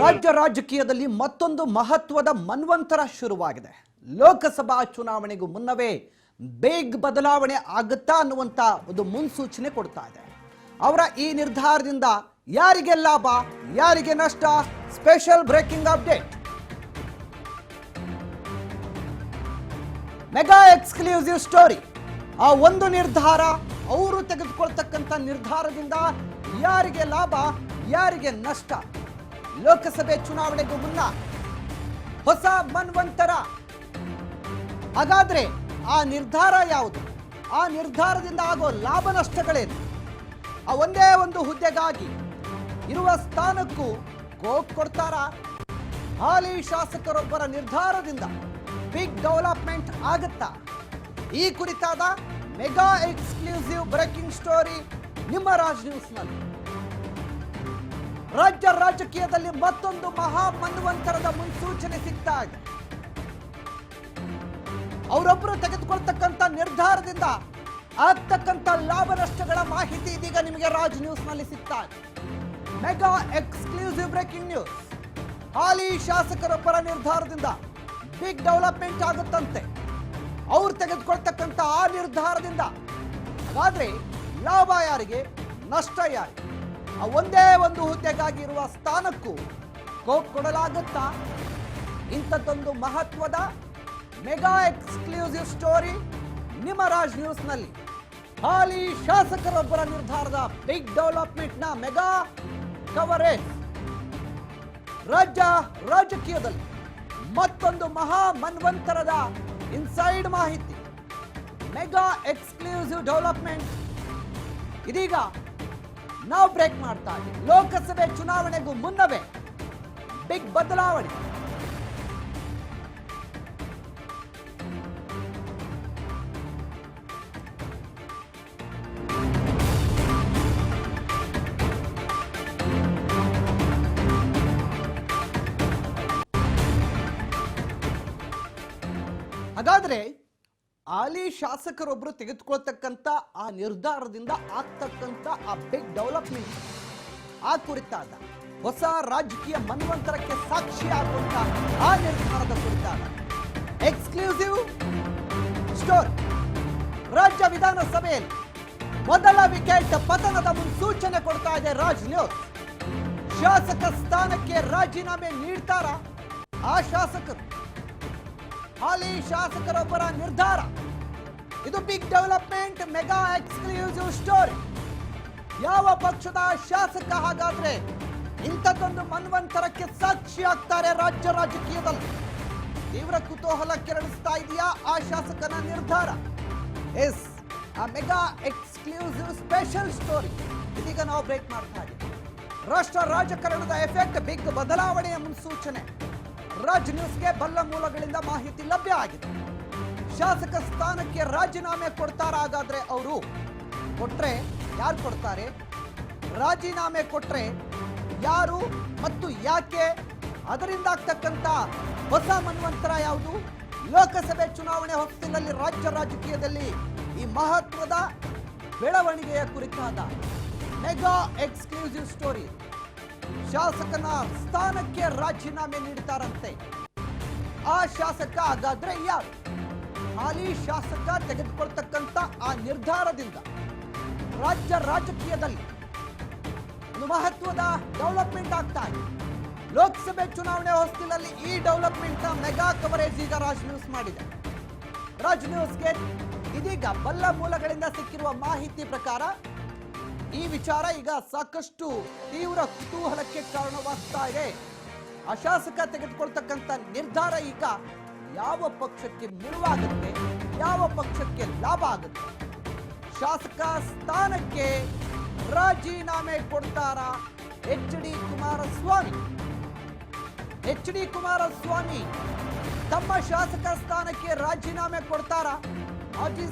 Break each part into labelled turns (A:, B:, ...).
A: ರಾಜ್ಯ ರಾಜಕೀಯದಲ್ಲಿ ಮತ್ತೊಂದು ಮಹತ್ವದ ಮನ್ವಂತರ ಶುರುವಾಗಿದೆ. ಲೋಕಸಭಾ ಚುನಾವಣೆಗೂ ಮುನ್ನವೇ ಬೇಗ್ ಬದಲಾವಣೆ ಆಗುತ್ತಾ ಅನ್ನುವಂತ ಒಂದು ಮುನ್ಸೂಚನೆ ಕೊಡ್ತಾ ಇದೆ. ಅವರ ಈ ನಿರ್ಧಾರದಿಂದ ಯಾರಿಗೆ ಲಾಭ, ಯಾರಿಗೆ ನಷ್ಟ? Special breaking update. Mega exclusive story. ಆ ಒಂದು ನಿರ್ಧಾರ ಅವರು ತೆಗೆದುಕೊಳ್ತಕ್ಕಂಥ ನಿರ್ಧಾರದಿಂದ ಯಾರಿಗೆ ಲಾಭ, ಯಾರಿಗೆ ನಷ್ಟ? ಲೋಕಸಭೆ ಚುನಾವಣೆಗೂ ಮುನ್ನ ಹೊಸ ಮನ್ವಂತರ. ಹಾಗಾದ್ರೆ ಆ ನಿರ್ಧಾರ ಯಾವುದು? ಆ ನಿರ್ಧಾರದಿಂದ ಆಗೋ ಲಾಭ ನಷ್ಟಗಳೇನು? ಆ ಒಂದೇ ಒಂದು ಹುದ್ದೆಗಾಗಿ ಇರುವ ಸ್ಥಾನಕ್ಕೂ ಕೋಕ್ ಕೊಡ್ತಾರಾ? ಹಾಲಿ ಶಾಸಕರೊಬ್ಬರ ನಿರ್ಧಾರದಿಂದ ಬಿಗ್ ಡೆವಲಪ್ಮೆಂಟ್ ಆಗುತ್ತಾ? ಈ ಕುರಿತಾದ ಮೆಗಾ ಎಕ್ಸ್ಕ್ಲೂಸಿವ್ ಬ್ರೇಕಿಂಗ್ ಸ್ಟೋರಿ ನಿಮ್ಮ ರಾಜ್ ನ್ಯೂಸ್ನಲ್ಲಿ. ರಾಜ್ಯ ರಾಜಕೀಯದಲ್ಲಿ ಮತ್ತೊಂದು ಮಹಾ ಮನ್ವಂತರದ ಮುನ್ಸೂಚನೆ ಇದೆ. ಅವರೊಬ್ಬರು ತೆಗೆದುಕೊಳ್ತಕ್ಕಂಥ ನಿರ್ಧಾರದಿಂದ ಆಗ್ತಕ್ಕಂಥ ಲಾಭ ನಷ್ಟಗಳ ಮಾಹಿತಿ ಇದೀಗ ನಿಮಗೆ ರಾಜ್ ನ್ಯೂಸ್ನಲ್ಲಿ ಮೆಗಾ ಎಕ್ಸ್ಕ್ಲೂಸಿವ್ ಬ್ರೇಕಿಂಗ್ ನ್ಯೂಸ್. ಹಾಲಿ ಶಾಸಕರೊಬ್ಬರ ನಿರ್ಧಾರದಿಂದ ಬಿಗ್ ಡೆವಲಪ್ಮೆಂಟ್ ಆಗುತ್ತಂತೆ. ಅವ್ರು ತೆಗೆದುಕೊಳ್ತಕ್ಕಂಥ ಆ ನಿರ್ಧಾರದಿಂದ ಹಾಗಾದ್ರೆ ಲಾಭ ಯಾರಿಗೆ? ನಷ್ಟ ಯಾರಿಗೆ? ಒಂದೇ ಒಂದು ಹುದ್ದೆಗಾಗಿ ಇರುವ ಸ್ಥಾನಕ್ಕೂ ಕೋಪ್ ಕೊಡಲಾಗುತ್ತಾ? ಇಂಥದ್ದೊಂದು ಮಹತ್ವದ ಮೆಗಾ ಎಕ್ಸ್ಕ್ಲೂಸಿವ್ ಸ್ಟೋರಿ ನಿಮ್ಮ ರಾಜ್ ನ್ಯೂಸ್ನಲ್ಲಿ. ಹಾಲಿ ಶಾಸಕರೊಬ್ಬರ ನಿರ್ಧಾರದ ಬಿಗ್ ಡೆವಲಪ್ಮೆಂಟ್ನ ಮೆಗಾ ಕವರೇಜ್ ರಾಜ್ಯ ರಾಜಕೀಯದಲ್ಲಿ ಮತ್ತೊಂದು ಮಹಾ ಮನ್ವಂತರದ ಇನ್ಸೈಡ್ ಮಾಹಿತಿ. ಮೆಗಾ ಎಕ್ಸ್ಕ್ಲೂಸಿವ್ ಡೆವಲಪ್ಮೆಂಟ್ ಇದೀಗ ನಾವು ಬ್ರೇಕ್ ಮಾಡ್ತಾ ಇದ್ದೀವಿ. ಲೋಕಸಭೆ ಚುನಾವಣೆಗೂ ಮುನ್ನವೇ ಬಿಗ್ ಬದಲಾವಣೆ. ಹಾಗಾದ್ರೆ ಹಾಲಿ ಶಾಸಕರೊಬ್ಬರು ತೆಗೆದುಕೊಳ್ತಕ್ಕಂಥ ಆ ನಿರ್ಧಾರದಿಂದ ಆಗ್ತಕ್ಕಂಥ ಆ ಬಿಗ್ ಡೆವಲಪ್ಮೆಂಟ್ ಆ ಕುರಿತಾದ ಹೊಸ ರಾಜಕೀಯ ಮನ್ವಂತರಕ್ಕೆ ಸಾಕ್ಷಿ ಆ ನಿರ್ಧಾರದ ಕುರಿತಾದ ಎಕ್ಸ್ಕ್ಲೂಸಿವ್ ಸ್ಟೋರಿ ರಾಜ್ಯ ವಿಧಾನಸಭೆಯಲ್ಲಿ ಮೊದಲ ವಿಕೆಟ್ ಪತನದ ಮುನ್ಸೂಚನೆ ಕೊಡ್ತಾ ಇದೆ ರಾಜ್ ನ್ಯೂಸ್. ಶಾಸಕ ಸ್ಥಾನಕ್ಕೆ ರಾಜೀನಾಮೆ ನೀಡ್ತಾರಾ? ಆ ಶಾಸಕರು ಹಾಲಿ ಶಾಸಕರೊಬ್ಬರ ನಿರ್ಧಾರ. ಇದು big development mega exclusive story ಯಾವ ಪಕ್ಷದ ಶಾಸಕ ಹಾಗಾದ್ರೆ ಇಂಥದ್ದೊಂದು ಮನ್ವಂತರಕ್ಕೆ ಸಾಕ್ಷಿ ಆಗ್ತಾರೆ ರಾಜ್ಯ ರಾಜಕೀಯದಲ್ಲಿ. ತೀವ್ರ ಕುತೂಹಲ ಕೆರಳಿಸ್ತಾ ಇದೆಯಾ ಆ ಶಾಸಕನ ನಿರ್ಧಾರ? ಎಸ್, ಆ ಮೆಗಾ ಎಕ್ಸ್ಕ್ಲೂಸಿವ್ ಸ್ಪೆಷಲ್ ಸ್ಟೋರಿ ಇದೀಗ ನಾವು ಬ್ರೇಕ್ ಮಾಡ್ತಾ ಇದ್ದೀವಿ ರಾಷ್ಟ್ರ ರಾಜಕಾರಣದ ಎಫೆಕ್ಟ್ ಬಿಗ್ ಬದಲಾವಣೆಯ ಮುನ್ಸೂಚನೆ. ರಾಜ್ ನ್ಯೂಸ್ಗೆ ಬಲ್ಲ ಮೂಲಗಳಿಂದ ಮಾಹಿತಿ ಲಭ್ಯ ಆಗಿದೆ. ಶಾಸಕ ಸ್ಥಾನಕ್ಕೆ ರಾಜೀನಾಮೆ ಕೊಡ್ತಾರ ಹಾಗಾದ್ರೆ ಅವರು ಕೊಟ್ರೆ ಯಾರು ಕೊಡ್ತಾರೆ? ರಾಜೀನಾಮೆ ಕೊಟ್ರೆ ಯಾರು ಮತ್ತು ಯಾಕೆ? ಅದರಿಂದ ಆಗ್ತಕ್ಕಂಥ ಹೊಸ ಮನ್ವಂತರ ಯಾವುದು? ಲೋಕಸಭೆ ಚುನಾವಣೆ ಹೊತ್ತಿನಲ್ಲಿ ರಾಜ್ಯ ರಾಜಕೀಯದಲ್ಲಿ ಈ ಮಹತ್ವದ ಬೆಳವಣಿಗೆಯ ಕುರಿತಾದ ಮೆಗಾ ಎಕ್ಸ್ಕ್ಲೂಸಿವ್ ಸ್ಟೋರಿ. ಶಾಸಕನ ಸ್ಥಾನಕ್ಕೆ ರಾಜೀನಾಮೆ ನೀಡ್ತಾರಂತೆ ಆ ಶಾಸಕ ಹಾಗಾದ್ರೆ ಯಾರು? ಹಾಲಿ ಶಾಸಕ ತೆಗೆದುಕೊಳ್ತಕ್ಕಂಥ ಆ ನಿರ್ಧಾರದಿಂದ ರಾಜ್ಯ ರಾಜಕೀಯದಲ್ಲಿ ಒಂದು ಮಹತ್ವದ ಡೆವಲಪ್ಮೆಂಟ್ ಆಗ್ತಾ ಇದೆ. ಲೋಕಸಭೆ ಚುನಾವಣೆ ಹೊಸ್ತಿಲಲ್ಲಿ ಈ ಡೆವಲಪ್ಮೆಂಟ್ನ ಮೆಗಾ ಕವರೇಜ್ ಈಗ ರಾಜ್ ನ್ಯೂಸ್ ಮಾಡಿದೆ. ರಾಜ್ ನ್ಯೂಸ್ಗೆ ಇದೀಗ ಬಲ್ಲ ಮೂಲಗಳಿಂದ ಸಿಕ್ಕಿರುವ ಮಾಹಿತಿ ಪ್ರಕಾರ ಈ ವಿಚಾರ ಈಗ ಸಾಕಷ್ಟು ತೀವ್ರ ಕುತೂಹಲಕ್ಕೆ ಕಾರಣವಾಗ್ತಾ ಇದೆ. ಅಶಾಸಕ ಶಾಸಕ ತೆಗೆದುಕೊಳ್ತಕ್ಕಂಥ ನಿರ್ಧಾರ ಈಗ ಯಾವ ಪಕ್ಷಕ್ಕೆ ನಿಲುವಾಗುತ್ತೆ, ಯಾವ ಪಕ್ಷಕ್ಕೆ ಲಾಭ ಆಗುತ್ತೆ? ಶಾಸಕ ಸ್ಥಾನಕ್ಕೆ ರಾಜೀನಾಮೆ ಕೊಡ್ತಾರ H D Kumaraswamy? H D Kumaraswamy ತಮ್ಮ ಶಾಸಕ ಸ್ಥಾನಕ್ಕೆ ರಾಜೀನಾಮೆ ಕೊಡ್ತಾರ?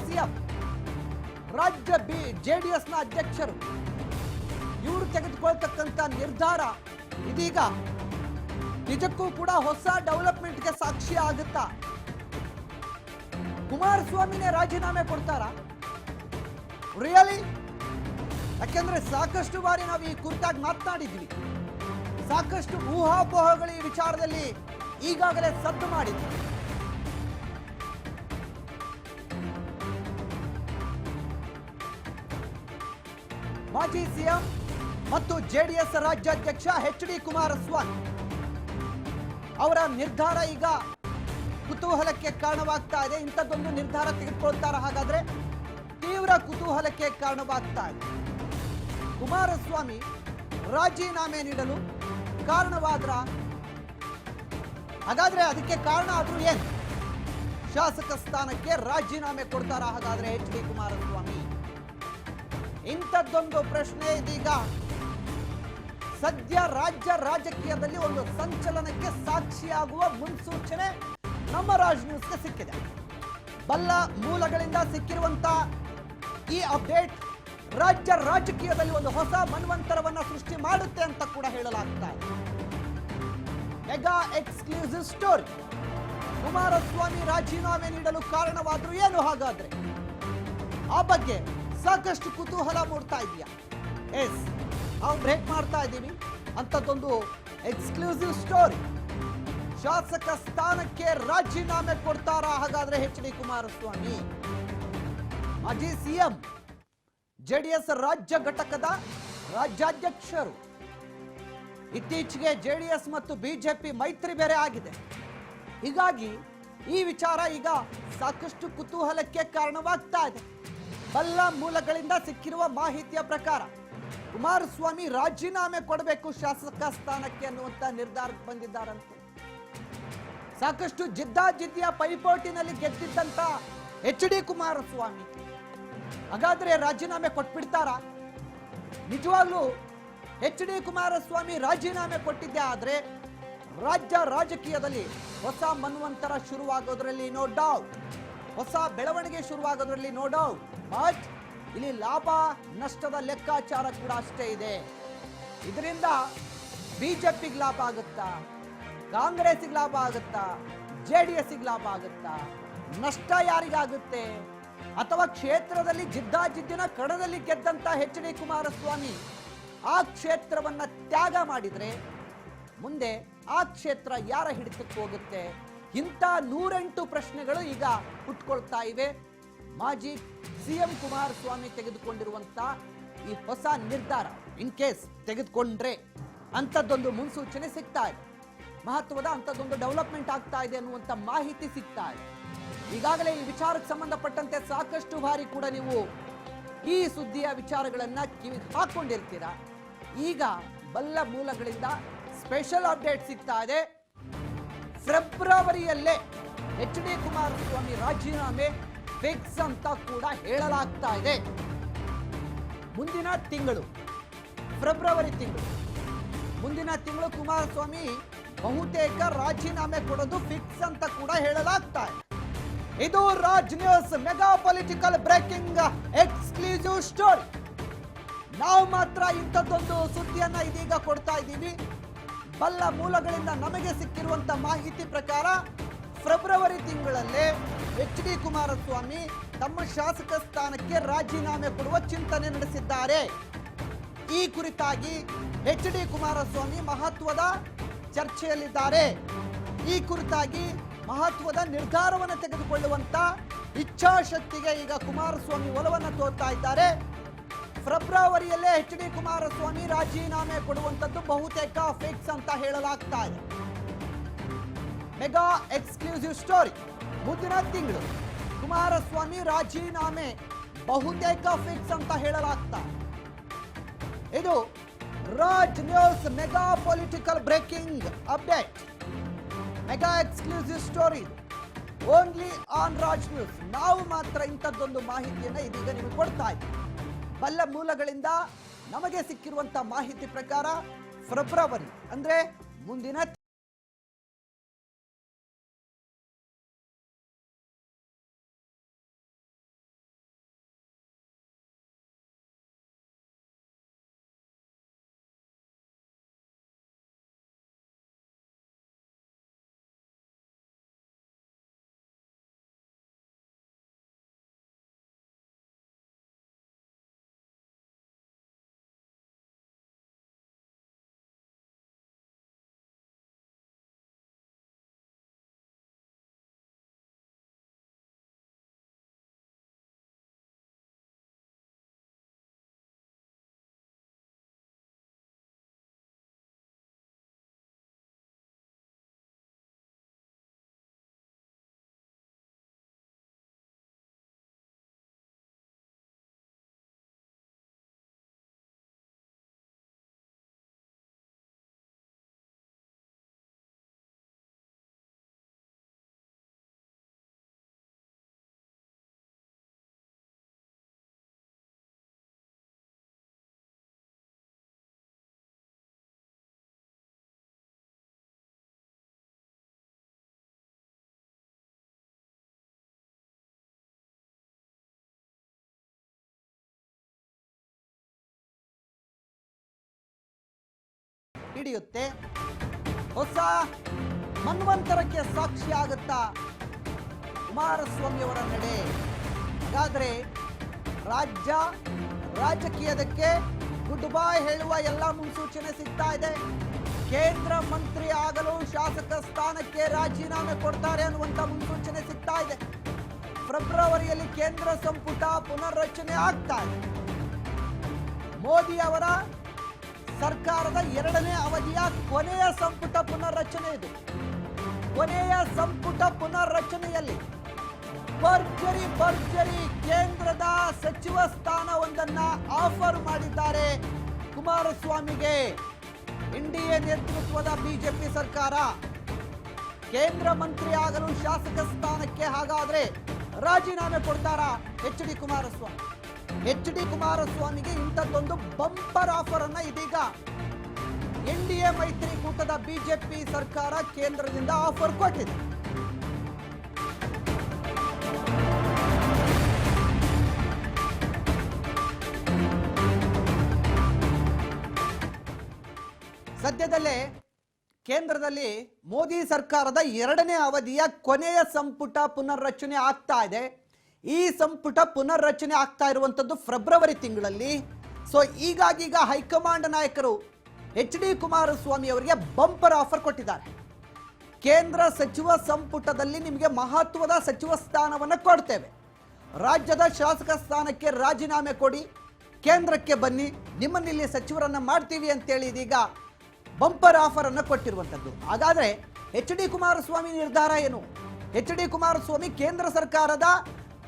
A: ಸಿಎಂ ರಾಜ್ಯ ಬಿ ಜೆ ಡಿ ನ ಅಧ್ಯಕ್ಷರು. ಇವರು ತೆಗೆದುಕೊಳ್ತಕ್ಕಂಥ ನಿರ್ಧಾರ ಇದೀಗ ನಿಜಕ್ಕೂ ಕೂಡ ಹೊಸ ಡೆವಲಪ್ಮೆಂಟ್ಗೆ ಸಾಕ್ಷಿ ಆಗುತ್ತಾ? ಕುಮಾರಸ್ವಾಮಿನೇ ರಾಜೀನಾಮೆ ಕೊಡ್ತಾರ? ರಿಯಲಿ ಯಾಕೆಂದ್ರೆ ಸಾಕಷ್ಟು ಬಾರಿ ನಾವು ಈ ಕುರಿತಾಗಿ ಮಾತನಾಡಿದ್ವಿ. ಸಾಕಷ್ಟು ಊಹಾಪೋಹಗಳು ಈ ವಿಚಾರದಲ್ಲಿ ಈಗಾಗಲೇ ಸದ್ದು ಮಾಡಿದೆ ಮಾಜಿ ಸಿಎಂ ಮತ್ತು ಜೆಡಿಎಸ್ ರಾಜ್ಯಾಧ್ಯಕ್ಷ ಎಚ್ ಡಿ ಕುಮಾರಸ್ವಾಮಿ. ಅವರ ನಿರ್ಧಾರ ಈಗ ಕುತೂಹಲಕ್ಕೆ ಕಾರಣವಾಗ್ತಾ ಇದೆ. ಇಂಥದ್ದೊಂದು ನಿರ್ಧಾರ ತೆಗೆದುಕೊಳ್ತಾರ? ಹಾಗಾದ್ರೆ ತೀವ್ರ ಕುತೂಹಲಕ್ಕೆ ಕಾರಣವಾಗ್ತಾ ಇದೆ. ಕುಮಾರಸ್ವಾಮಿ ರಾಜೀನಾಮೆ ನೀಡಲು ಕಾರಣವಾದ್ರ? ಹಾಗಾದ್ರೆ ಅದಕ್ಕೆ ಕಾರಣ ಆದ್ರೂ ಏನು? ಶಾಸಕ ಸ್ಥಾನಕ್ಕೆ ರಾಜೀನಾಮೆ ಕೊಡ್ತಾರ? ಹಾಗಾದ್ರೆ ಎಚ್ ಡಿ ಕುಮಾರಸ್ವಾಮಿ. ಇಂಥದ್ದೊಂದು ಪ್ರಶ್ನೆ ಇದೀಗ. ಸದ್ಯ ರಾಜ್ಯ ರಾಜಕೀಯದಲ್ಲಿ ಒಂದು ಸಂಚಲನಕ್ಕೆ ಸಾಕ್ಷಿಯಾಗುವ ಮುನ್ಸೂಚನೆ ನಮ್ಮ ರಾಜ್ ನ್ಯೂಸ್ಗೆ ಸಿಕ್ಕಿದೆ. ಬಲ್ಲ ಮೂಲಗಳಿಂದ ಸಿಕ್ಕಿರುವಂತ ಈ ಅಪ್ಡೇಟ್ ರಾಜ್ಯ ರಾಜಕೀಯದಲ್ಲಿ ಒಂದು ಹೊಸ ಮನ್ವಂತರವನ್ನು ಸೃಷ್ಟಿ ಮಾಡುತ್ತೆ ಅಂತ ಕೂಡ ಹೇಳಲಾಗ್ತಾ ಇದೆ. Mega exclusive story. ಕುಮಾರಸ್ವಾಮಿ ರಾಜೀನಾಮೆ ನೀಡಲು ಕಾರಣವಾದರೂ ಏನು ಹಾಗಾದ್ರೆ? ಆ ಬಗ್ಗೆ ಸಾಕಷ್ಟು ಕುತೂಹಲ ಮೂಡ್ತಾ ಇದೆಯಾ? ಎಸ್, ನಾವು ಬ್ರೇಕ್ ಮಾಡ್ತಾ ಇದ್ದೀವಿ ಅಂಥದ್ದೊಂದು ಎಕ್ಸ್ಕ್ಲೂಸಿವ್ ಸ್ಟೋರಿ ಶಾಸಕ ಸ್ಥಾನಕ್ಕೆ ರಾಜೀನಾಮೆ ಕೊಡ್ತಾರಾ? ಹಾಗಾದ್ರೆ ಎಚ್ ಡಿ ಕುಮಾರಸ್ವಾಮಿ. ಮಾಜಿ ಸಿಎಂ, ಜೆಡಿಎಸ್ ರಾಜ್ಯ ಘಟಕದ ರಾಜ್ಯಾಧ್ಯಕ್ಷರು. ಇತ್ತೀಚೆಗೆ ಜೆಡಿಎಸ್ ಮತ್ತು ಬಿಜೆಪಿ ಮೈತ್ರಿ ಬೇರೆ ಆಗಿದೆ. ಹೀಗಾಗಿ ಈ ವಿಚಾರ ಈಗ ಸಾಕಷ್ಟು ಕುತೂಹಲಕ್ಕೆ ಕಾರಣವಾಗ್ತಾ ಇದೆ. ಬಲ್ಲ ಮೂಲಗಳಿಂದ ಸಿಕ್ಕಿರುವ ಮಾಹಿತಿಯ ಪ್ರಕಾರ ಕುಮಾರಸ್ವಾಮಿ ರಾಜೀನಾಮೆ ಕೊಡಬೇಕು ಶಾಸಕ ಸ್ಥಾನಕ್ಕೆ ಅನ್ನುವಂತ ನಿರ್ಧಾರಕ್ಕೆ ಬಂದಿದ್ದಾರಂತೆ. ಸಾಕಷ್ಟು ಜಿದ್ದಾಜಿದ್ದಿಯ ಪೈಪೋಟಿನಲ್ಲಿ ಗೆದ್ದಿದ್ದಂತ ಎಚ್ ಡಿ ಕುಮಾರಸ್ವಾಮಿ. ಹಾಗಾದ್ರೆ ರಾಜೀನಾಮೆ ಕೊಟ್ಬಿಡ್ತಾರಾ? ನಿಜವಾಗ್ಲೂ ಎಚ್ ಡಿ ಕುಮಾರಸ್ವಾಮಿ ರಾಜೀನಾಮೆ ಕೊಟ್ಟಿದ್ದೆ ಆದ್ರೆ ರಾಜ್ಯ ರಾಜಕೀಯದಲ್ಲಿ ಹೊಸ ಮನ್ವಂತರ ಶುರುವಾಗೋದ್ರಲ್ಲಿ ನೋ ಡೌಟ್. ಹೊಸ ಬೆಳವಣಿಗೆ ಶುರುವಾಗೋದ್ರಲ್ಲಿ ನೋ ಡೌಟ್ ಬಟ್ ಇಲ್ಲಿ ಲಾಭ, ನಷ್ಟದ ಲೆಕ್ಕಾಚಾರ ಕೂಡ ಅಷ್ಟೇ ಇದೆ. ಇದರಿಂದ ಬಿಜೆಪಿಗೆ ಲಾಭ ಆಗುತ್ತಾ? ಕಾಂಗ್ರೆಸ್ಗೆ ಲಾಭ ಆಗುತ್ತಾ? ಜೆ ಡಿ ಎಸ್ಗೆ ಲಾಭ ಆಗುತ್ತಾ? ನಷ್ಟ ಯಾರಿಗಾಗುತ್ತೆ? ಅಥವಾ ಕ್ಷೇತ್ರದಲ್ಲಿ ಜಿದ್ದಾಜಿದ್ದಿನ ಕಣದಲ್ಲಿ ಗೆದ್ದಂತ ಎಚ್ ಡಿ ಕುಮಾರಸ್ವಾಮಿ ಆ ಕ್ಷೇತ್ರವನ್ನ ತ್ಯಾಗ ಮಾಡಿದ್ರೆ ಮುಂದೆ ಆ ಕ್ಷೇತ್ರ ಯಾರ ಹಿಡಿತಕ್ಕೆ ಹೋಗುತ್ತೆ? ಇಂಥ ನೂರೆಂಟು ಪ್ರಶ್ನೆಗಳು ಈಗ ಹುಟ್ಕೊಳ್ತಾ ಇವೆ. ಮಾಜಿ ಸಿ ಎಂ ಕುಮಾರಸ್ವಾಮಿ ತೆಗೆದುಕೊಂಡಿರುವಂಥ ಈ ಹೊಸ ನಿರ್ಧಾರ ಇನ್ ಕೇಸ್ ತೆಗೆದುಕೊಂಡ್ರೆ ಅಂಥದ್ದೊಂದು ಮುನ್ಸೂಚನೆ ಸಿಗ್ತಾ ಇದೆ. ಮಹತ್ವದ ಅಂಥದ್ದೊಂದು ಡೆವಲಪ್ಮೆಂಟ್ ಆಗ್ತಾ ಇದೆ ಅನ್ನುವಂಥ ಮಾಹಿತಿ ಸಿಗ್ತಾ ಇದೆ. ಈಗಾಗಲೇ ಈ ವಿಚಾರಕ್ಕೆ ಸಂಬಂಧಪಟ್ಟಂತೆ ಸಾಕಷ್ಟು ಬಾರಿ ಕೂಡ ನೀವು ಈ ಸುದ್ದಿಯ ವಿಚಾರಗಳನ್ನು ಕಿವಿಗೆ ಹಾಕೊಂಡಿರ್ತೀರಾ. ಈಗ ಬಲ್ಲ ಮೂಲಗಳಿಂದ ಸ್ಪೆಷಲ್ ಅಪ್ಡೇಟ್ ಸಿಗ್ತಾ ಇದೆ. ಫೆಬ್ರವರಿಯಲ್ಲೇ ಎಚ್ ಡಿ ಕುಮಾರಸ್ವಾಮಿ ರಾಜೀನಾಮೆ ಫಿಕ್ಸ್ ಅಂತ ಕೂಡ ಹೇಳಲಾಗ್ತಾ ಇದೆ. ಮುಂದಿನ ತಿಂಗಳು, ಫೆಬ್ರವರಿ ತಿಂಗಳು. ಮುಂದಿನ ತಿಂಗಳು ಕುಮಾರಸ್ವಾಮಿ ಬಹುತೇಕ ರಾಜೀನಾಮೆ ಕೊಡೋದು ಫಿಕ್ಸ್ ಅಂತ ಕೂಡ ಹೇಳಲಾಗ್ತಾ ಇದೆ. ಇದು Raj news mega political breaking exclusive story. ನಾವು ಮಾತ್ರ ಇಂಥದ್ದೊಂದು ಸುದ್ದಿಯನ್ನ ಇದೀಗ ಕೊಡ್ತಾ ಇದ್ದೀವಿ. ಬಲ್ಲ ಮೂಲಗಳಿಂದ ನಮಗೆ ಸಿಕ್ಕಿರುವಂತ ಮಾಹಿತಿ ಪ್ರಕಾರ ಫೆಬ್ರವರಿ ತಿಂಗಳಲ್ಲೇ ಎಚ್ ಡಿ ಕುಮಾರಸ್ವಾಮಿ ತಮ್ಮ ಶಾಸಕ ಸ್ಥಾನಕ್ಕೆ ರಾಜೀನಾಮೆ ಕೊಡುವ ಚಿಂತನೆ ನಡೆಸಿದ್ದಾರೆ. ಈ ಕುರಿತಾಗಿ ಎಚ್ ಡಿ ಕುಮಾರಸ್ವಾಮಿ ಮಹತ್ವದ ಚರ್ಚೆಯಲ್ಲಿದ್ದಾರೆ. ಈ ಕುರಿತಾಗಿ ಮಹತ್ವದ ನಿರ್ಧಾರವನ್ನು ತೆಗೆದುಕೊಳ್ಳುವಂತ ಇಚ್ಛಾಶಕ್ತಿಗೆ ಈಗ ಕುಮಾರಸ್ವಾಮಿ ಒಲವನ್ನು ತೋರ್ತಾ ಇದ್ದಾರೆ. ಫೆಬ್ರವರಿಯಲ್ಲೇ ಎಚ್ ಡಿ ಕುಮಾರಸ್ವಾಮಿ ರಾಜೀನಾಮೆ ಕೊಡುವಂತದ್ದು ಬಹುತೇಕ ಫಿಕ್ಸ್ ಅಂತ ಹೇಳಲಾಗ್ತಾ ಇದೆ. ಮೆಗಾ ಎಕ್ಸ್ಕ್ಲೂಸಿವ್ ಸ್ಟೋರಿ ಮುಂದಿನ ತಿಂಗಳು. ಕುಮಾರಸ್ವಾಮಿ ರಾಜೀನಾಮೆ ಬಹುತೇಕ ಫಿಕ್ಸ್ ಅಂತ ಹೇಳಲಾಗ್ತಾ ಇದು. Raj news mega political breaking update. Mega exclusive story only on Raj news. ನಾವು ಮಾತ್ರ ಇಂಥದ್ದೊಂದು ಮಾಹಿತಿಯನ್ನು ಇದೀಗ ನಿಮಗೆ ಕೊಡ್ತಾ ಇದ್ದೀವಿ. ಬಲ್ಲ ಮೂಲಗಳಿಂದ ನಮಗೆ ಸಿಕ್ಕಿರುವಂತ ಮಾಹಿತಿ ಪ್ರಕಾರ ಫೆಬ್ರವರಿ ಅಂದ್ರೆ ಮುಂದಿನ ಹಿಡಿಯುತ್ತೆ. ಹೊಸ ಮನ್ವಂತರಕ್ಕೆ ಸಾಕ್ಷಿ ಆಗುತ್ತಾ ಕುಮಾರಸ್ವಾಮಿಯವರ ನಡೆ ಹಾಗಾದ್ರೆ ರಾಜ್ಯ ರಾಜಕೀಯದಕ್ಕೆ ಗುಡ್ ಬಾಯ್ ಹೇಳುವ ಎಲ್ಲ ಮುನ್ಸೂಚನೆ ಸಿಗ್ತಾ ಇದೆ. ಕೇಂದ್ರ ಮಂತ್ರಿ ಆಗಲು ಶಾಸಕ ಸ್ಥಾನಕ್ಕೆ ರಾಜೀನಾಮೆ ಕೊಡ್ತಾರೆ ಅನ್ನುವಂಥ ಮುನ್ಸೂಚನೆ ಸಿಗ್ತಾ ಇದೆ. ಫೆಬ್ರವರಿಯಲ್ಲಿ ಕೇಂದ್ರ ಸಂಪುಟ ಪುನರ್ರಚನೆ ಆಗ್ತಾ ಇದೆ. ಮೋದಿ ಅವರ ಸರ್ಕಾರದ ಎರಡನೇ ಅವಧಿಯ ಕೊನೆಯ ಸಂಪುಟ ಪುನರ್ರಚನೆ ಇದು. ಕೊನೆಯ ಸಂಪುಟ ಪುನರ್ರಚನೆಯಲ್ಲಿ ಭರ್ಜರಿ ಭರ್ಜರಿ ಕೇಂದ್ರದ ಸಚಿವ ಸ್ಥಾನವೊಂದನ್ನ ಆಫರ್ ಮಾಡಿದ್ದಾರೆ ಕುಮಾರಸ್ವಾಮಿಗೆ. ಎನ್ಡಿಎ ನೇತೃತ್ವದ ಬಿಜೆಪಿ ಸರ್ಕಾರ. ಕೇಂದ್ರ ಮಂತ್ರಿ ಆಗಲು ಶಾಸಕ ಸ್ಥಾನಕ್ಕೆ ಹಾಗಾದ್ರೆ ರಾಜೀನಾಮೆ ಕೊಡ್ತಾರಾ H D Kumaraswamy? H D ಕುಮಾರಸ್ವಾಮಿಗೆ ಇಂಥದ್ದೊಂದು ಬಂಪರ್ ಆಫರ್ ಅನ್ನ ಇದೀಗ. ಎನ್ ಡಿ ಎ ಮೈತ್ರಿಕೂಟದ ಬಿಜೆಪಿ ಸರ್ಕಾರ ಕೇಂದ್ರದಿಂದ ಆಫರ್ ಕೊಟ್ಟಿದೆ. ಸದ್ಯದಲ್ಲೇ ಕೇಂದ್ರದಲ್ಲಿ ಮೋದಿ ಸರ್ಕಾರದ ಎರಡನೇ ಅವಧಿಯ ಕೊನೆಯ ಸಂಪುಟ ಪುನರ್ರಚನೆ ಆಗ್ತಾ ಇದೆ. ಈ ಸಂಪುಟ ಪುನರ್ರಚನೆ ಆಗ್ತಾ ಇರುವಂಥದ್ದು ಫೆಬ್ರವರಿ ತಿಂಗಳಲ್ಲಿ. ಸೊ ಈಗಾಗೀಗ ಹೈಕಮಾಂಡ್ ನಾಯಕರು ಎಚ್ ಡಿ ಕುಮಾರಸ್ವಾಮಿ ಅವರಿಗೆ ಬಂಪರ್ ಆಫರ್ ಕೊಟ್ಟಿದ್ದಾರೆ. ಕೇಂದ್ರ ಸಚಿವ ಸಂಪುಟದಲ್ಲಿ ನಿಮಗೆ ಮಹತ್ವದ ಸಚಿವ ಸ್ಥಾನವನ್ನು ಕೊಡ್ತೇವೆ. ರಾಜ್ಯದ ಶಾಸಕ ಸ್ಥಾನಕ್ಕೆ ರಾಜೀನಾಮೆ ಕೊಡಿ, ಕೇಂದ್ರಕ್ಕೆ ಬನ್ನಿ ನಿಮ್ಮನ್ನಿಲ್ಲಿ ಸಚಿವರನ್ನು ಮಾಡ್ತೀವಿ ಅಂತೇಳಿ ಇದೀಗ ಬಂಪರ್ ಆಫರ್ ಅನ್ನು ಕೊಟ್ಟಿರುವಂಥದ್ದು ಹಾಗಾದ್ರೆ ಎಚ್ ಡಿ ಕುಮಾರಸ್ವಾಮಿ ನಿರ್ಧಾರ ಏನು? ಎಚ್ ಡಿ ಕುಮಾರಸ್ವಾಮಿ ಕೇಂದ್ರ ಸರ್ಕಾರದ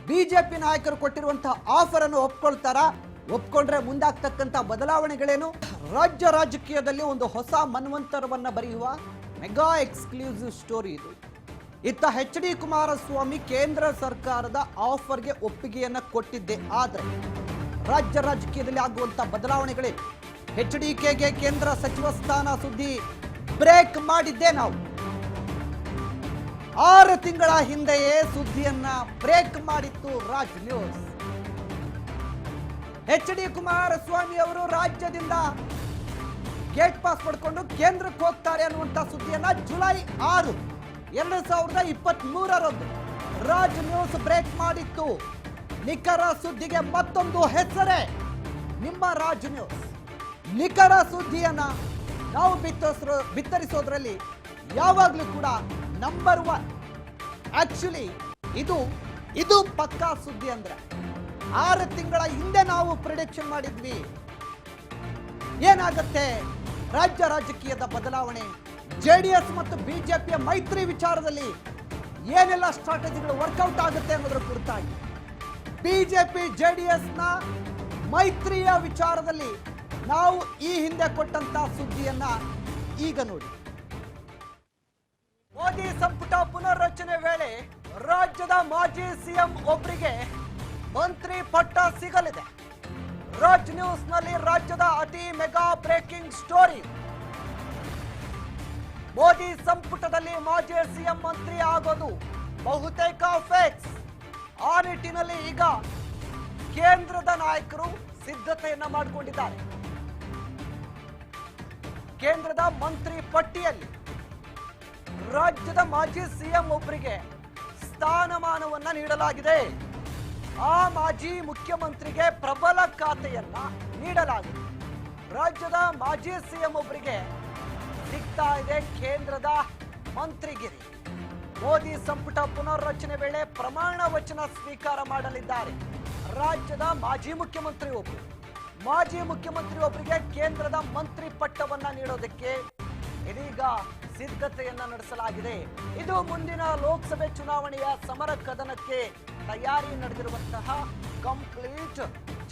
A: ಬಿಜೆಪಿ ನಾಯಕರು ಕೊಟ್ಟಿರುವಂತಹ ಆಫರ್ ಅನ್ನು ಒಪ್ಕೊಳ್ತಾರಾ? ಒಪ್ಕೊಂಡ್ರೆ ಮುಂದಾಗ್ತಕ್ಕಂಥ ಬದಲಾವಣೆಗಳೇನು? ರಾಜ್ಯ ರಾಜಕೀಯದಲ್ಲಿ ಒಂದು ಹೊಸ ಮನ್ವಂತರವನ್ನ ಬರೆಯುವ ಮೆಗಾ ಎಕ್ಸ್ಕ್ಲೂಸಿವ್ ಸ್ಟೋರಿ ಇದು. ಇತ್ತ ಎಚ್ ಡಿ ಕುಮಾರಸ್ವಾಮಿ ಕೇಂದ್ರ ಸರ್ಕಾರದ ಆಫರ್ಗೆ ಒಪ್ಪಿಗೆಯನ್ನ ಕೊಟ್ಟಿದ್ದೆ. ಆದರೆ ರಾಜ್ಯ ರಾಜಕೀಯದಲ್ಲಿ ಆಗುವಂತ ಬದಲಾವಣೆಗಳೇ ಎಚ್ ಡಿ ಕೆಗೆ ಕೇಂದ್ರ ಸಚಿವ ಸ್ಥಾನ ಸುದ್ದಿ ಬ್ರೇಕ್ ಮಾಡಿದ್ದೆ ನಾವು. ಆರು ತಿಂಗಳ ಹಿಂದೆಯೇ ಸುದ್ದಿಯನ್ನ ಬ್ರೇಕ್ ಮಾಡಿತ್ತು Raj news. H D Kumaraswamy ಅವರು ರಾಜ್ಯದಿಂದ ಗೇಟ್ ಪಾಸ್ ಪಡ್ಕೊಂಡು ಕೇಂದ್ರಕ್ಕೆ ಹೋಗ್ತಾರೆ ಅನ್ನುವಂತ ಸುದ್ದಿಯನ್ನ ಜುಲೈ ಆರು, ಎರಡು ಸಾವಿರದ ಇಪ್ಪತ್ತ್ ಮೂರರಂದು ರಾಜ್ ನ್ಯೂಸ್ ಬ್ರೇಕ್ ಮಾಡಿತ್ತು. ನಿಖರ ಸುದ್ದಿಗೆ ಮತ್ತೊಂದು ಹೆಸರೇ, ನಿಮ್ಮ ರಾಜ್ ನ್ಯೂಸ್. ನಿಖರ ಸುದ್ದಿಯನ್ನ ನಾವು ಬಿತ್ತರಿಸೋ ಬಿತ್ತರಿಸೋದ್ರಲ್ಲಿ ಯಾವಾಗಲೂ ಕೂಡ ನಂಬರ್ ಒನ್ ಆಕ್ಚುಲಿ ಇದು ಇದು ಪಕ್ಕಾ ಸುದ್ದಿ ಅಂದ್ರೆ ಆರು ತಿಂಗಳ ಹಿಂದೆ ನಾವು ಪ್ರಿಡಿಕ್ಷನ್ ಮಾಡಿದ್ವಿ. ಏನಾಗುತ್ತೆ? ರಾಜ್ಯ ರಾಜಕೀಯದ ಬದಲಾವಣೆ. ಜೆ ಡಿ ಎಸ್ ಮತ್ತು ಬಿಜೆಪಿಯ ಮೈತ್ರಿ ವಿಚಾರದಲ್ಲಿ ಏನೆಲ್ಲ ಸ್ಟ್ರಾಟಜಿಗಳು ವರ್ಕೌಟ್ ಆಗುತ್ತೆ ಅನ್ನೋದ್ರ ಕುರಿತಾಗಿ ಬಿಜೆಪಿ ಎಸ್ನ ಮೈತ್ರಿಯ ವಿಚಾರದಲ್ಲಿ ನಾವು ಈ ಹಿಂದೆ ಕೊಟ್ಟಂತ ಸುದ್ದಿಯನ್ನ ಈಗ ನೋಡಿ. ಮೋದಿ ಸಂಪುಟ ಪುನರ್ರಚನೆ ವೇಳೆ ರಾಜ್ಯದ ಮಾಜಿ ಸಿಎಂ ಒಬ್ಬರಿಗೆ ಮಂತ್ರಿ ಪಟ್ಟ ಸಿಗಲಿದೆ. ರಾಜ್ ನ್ಯೂಸ್ನಲ್ಲಿ ರಾಜ್ಯದ ಅತಿ ಮೆಗಾ ಬ್ರೇಕಿಂಗ್ ಸ್ಟೋರಿ. ಮೋದಿ ಸಂಪುಟದಲ್ಲಿ ಮಾಜಿ ಸಿಎಂ ಮಂತ್ರಿ ಆಗೋದು ಬಹುತೇಕ ಫೇಕ್ಸ್ ಆ ನಿಟ್ಟಿನಲ್ಲಿ ಈಗ ಕೇಂದ್ರದ ನಾಯಕರು ಸಿದ್ಧತೆಯನ್ನ ಮಾಡಿಕೊಂಡಿದ್ದಾರೆ. ಕೇಂದ್ರದ ಮಂತ್ರಿ ಪಟ್ಟಿಯಲ್ಲಿ ರಾಜ್ಯದ ಮಾಜಿ ಸಿಎಂ ಒಬ್ಬರಿಗೆ ಸ್ಥಾನಮಾನವನ್ನ ನೀಡಲಾಗಿದೆ. ಆ ಮಾಜಿ ಮುಖ್ಯಮಂತ್ರಿಗೆ ಪ್ರಬಲ ಖಾತೆಯನ್ನ ನೀಡಲಾಗಿದೆ. ರಾಜ್ಯದ ಮಾಜಿ ಸಿಎಂ ಒಬ್ಬರಿಗೆ ಸಿಗ್ತಾ ಇದೆ ಕೇಂದ್ರದ ಮಂತ್ರಿಗಿರಿ. ಮೋದಿ ಸಂಪುಟ ಪುನರ್ರಚನೆ ವೇಳೆ ಪ್ರಮಾಣ ವಚನ ಸ್ವೀಕಾರ ಮಾಡಲಿದ್ದಾರೆ. ರಾಜ್ಯದ ಮಾಜಿ ಮುಖ್ಯಮಂತ್ರಿ ಒಬ್ಬರು ಮಾಜಿ ಮುಖ್ಯಮಂತ್ರಿ ಒಬ್ಬರಿಗೆ ಕೇಂದ್ರದ ಮಂತ್ರಿ ಪಟ್ಟವನ್ನ ನೀಡೋದಕ್ಕೆ ಇದೀಗ ಸಿದ್ಧತೆಯನ್ನ ನಡೆಸಲಾಗಿದೆ. ಇದು ಮುಂದಿನ ಲೋಕಸಭೆ ಚುನಾವಣೆಯ ಸಮರ ಕದನಕ್ಕೆ ತಯಾರಿ ನಡೆದಿರುವಂತಹ ಕಂಪ್ಲೀಟ್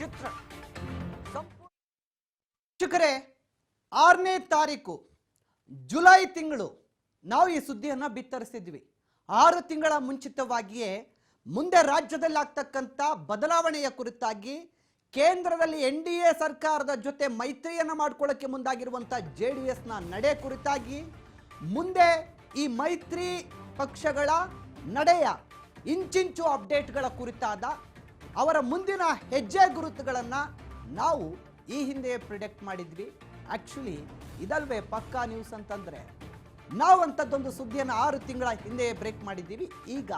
A: ಚಿತ್ರ. ಶಿಕ್ಷಕರೇ, ಆರನೇ ತಾರೀಕು, ಜುಲೈ ತಿಂಗಳು ನಾವು ಈ ಸುದ್ದಿಯನ್ನು ಬಿತ್ತರಿಸಿದ್ವಿ. ಆರು ತಿಂಗಳ ಮುಂಚಿತವಾಗಿಯೇ ಮುಂದೆ ರಾಜ್ಯದಲ್ಲಿ ಆಗ್ತಕ್ಕಂಥ ಬದಲಾವಣೆಯ ಕುರಿತಾಗಿ ಕೇಂದ್ರದಲ್ಲಿ ಎನ್ ಡಿ ಎ ಸರ್ಕಾರದ ಜೊತೆ ಮೈತ್ರಿಯನ್ನು ಮಾಡ್ಕೊಳ್ಳೋಕ್ಕೆ ಮುಂದಾಗಿರುವಂಥ ಜೆ ಡಿ ಎಸ್ನ ನಡೆ ಕುರಿತಾಗಿ ಮುಂದೆ ಈ ಮೈತ್ರಿ ಪಕ್ಷಗಳ ನಡೆಯ ಇಂಚಿಂಚು ಅಪ್ಡೇಟ್ಗಳ ಕುರಿತಾದ ಅವರ ಮುಂದಿನ ಹೆಜ್ಜೆ ಗುರುತುಗಳನ್ನು ನಾವು ಈ ಹಿಂದೆ ಪ್ರಿಡೆಕ್ಟ್ ಮಾಡಿದ್ವಿ. ಆ್ಯಕ್ಚುಲಿ ಇದಲ್ವೇ ಪಕ್ಕಾ ನ್ಯೂಸ್ ಅಂತಂದರೆ ನಾವು ಅಂಥದ್ದೊಂದು ಸುದ್ದಿಯನ್ನು ಆರು ತಿಂಗಳ ಹಿಂದೆ ಬ್ರೇಕ್ ಮಾಡಿದ್ದೀವಿ. ಈಗ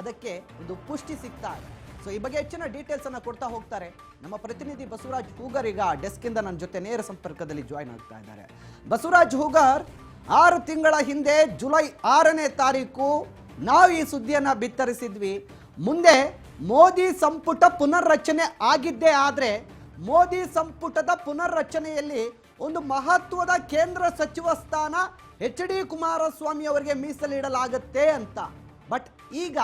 A: ಅದಕ್ಕೆ ಒಂದು ಪುಷ್ಟಿ ಸಿಗ್ತಾ ಇದೆ. ಸೊ ಈ ಬಗ್ಗೆ ಹೆಚ್ಚಿನ ಡೀಟೇಲ್ಸ್ ಡೀಟೇಲ್ಸನ್ನು ಕೊಡ್ತಾ ಹೋಗ್ತಾರೆ. ನಮ್ಮ ಪ್ರತಿನಿಧಿ ಬಸವರಾಜ್ ಹೂಗರ್ ಈಗ ಇಂದ ನನ್ನ ಜೊತೆ ನೇರ ಸಂಪರ್ಕದಲ್ಲಿ ಜಾಯ್ನ್ ಆಗ್ತಾ ಇದ್ದಾರೆ. ಬಸವರಾಜ್ ಹೂಗರ್, ಆರು ತಿಂಗಳ ಹಿಂದೆ ಜುಲೈ ಆರನೇ ತಾರೀಕು ನಾವು ಈ ಸುದ್ದಿಯನ್ನು ಬಿತ್ತರಿಸಿದ್ವಿ. ಮುಂದೆ ಮೋದಿ ಸಂಪುಟ ಪುನರ್ರಚನೆ ಆಗಿದ್ದೇ ಆದರೆ ಮೋದಿ ಸಂಪುಟದ ಪುನರ್ರಚನೆಯಲ್ಲಿ ಒಂದು ಮಹತ್ವದ ಕೇಂದ್ರ ಸಚಿವ ಸ್ಥಾನ ಎಚ್ ಡಿ ಕುಮಾರಸ್ವಾಮಿ ಅವರಿಗೆ ಮೀಸಲಿಡಲಾಗತ್ತೆ ಅಂತ. ಬಟ್ ಈಗ